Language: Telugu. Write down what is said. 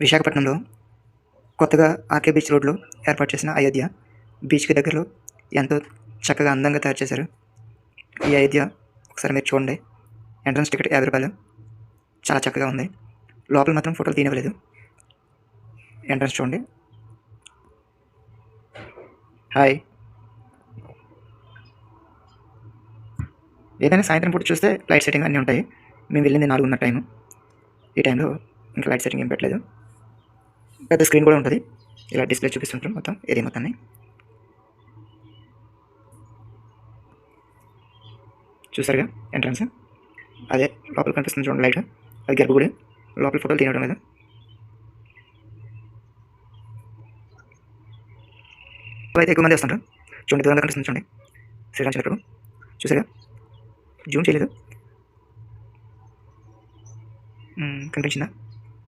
విశాఖపట్నంలో కొత్తగా ఆర్కే బీచ్ రోడ్లో ఏర్పాటు చేసిన అయోధ్య బీచ్కి దగ్గరలో ఎంతో చక్కగా అందంగా తయారు చేశారు. ఈ అయోధ్య ఒకసారి మీరు చూడండి. ఎంట్రన్స్ టికెట్ యాభై రూపాయలు. చాలా చక్కగా ఉంది. లోపల మాత్రం ఫోటోలు తీయవలేదు ఎంట్రన్స్ చూడండి. హాయ్. ఏదైనా సాయంత్రం పూట చూస్తే లైట్ సెట్టింగ్ అన్నీ ఉంటాయి. మేము వెళ్ళింది నాలుగున్నర టైము. ఈ టైంలో ఇంకా లైట్ సెట్టింగ్ ఏం పెట్టలేదు. పెద్ద స్క్రీన్ కూడా ఉంటుంది. ఇలా డిస్ప్లే చూపిస్తుంటారు మొత్తం ఏరియా మొత్తాన్ని. చూసారుగా ఎంట్రన్స్ అదే లోపల కనిపిస్తుంది చూడండి లైట్ అది గర్భగుడి లోపల ఫోటోలు తీయడం మీద. అయితే ఎక్కువ మంది వస్తుంటారు. చూడండి దూరంగా కనిపిస్తుంది చూడండి. శ్రీరామ్ చక్రపు చూసారుగా? జూమ్ చేయలేదు. కనిపించిందా?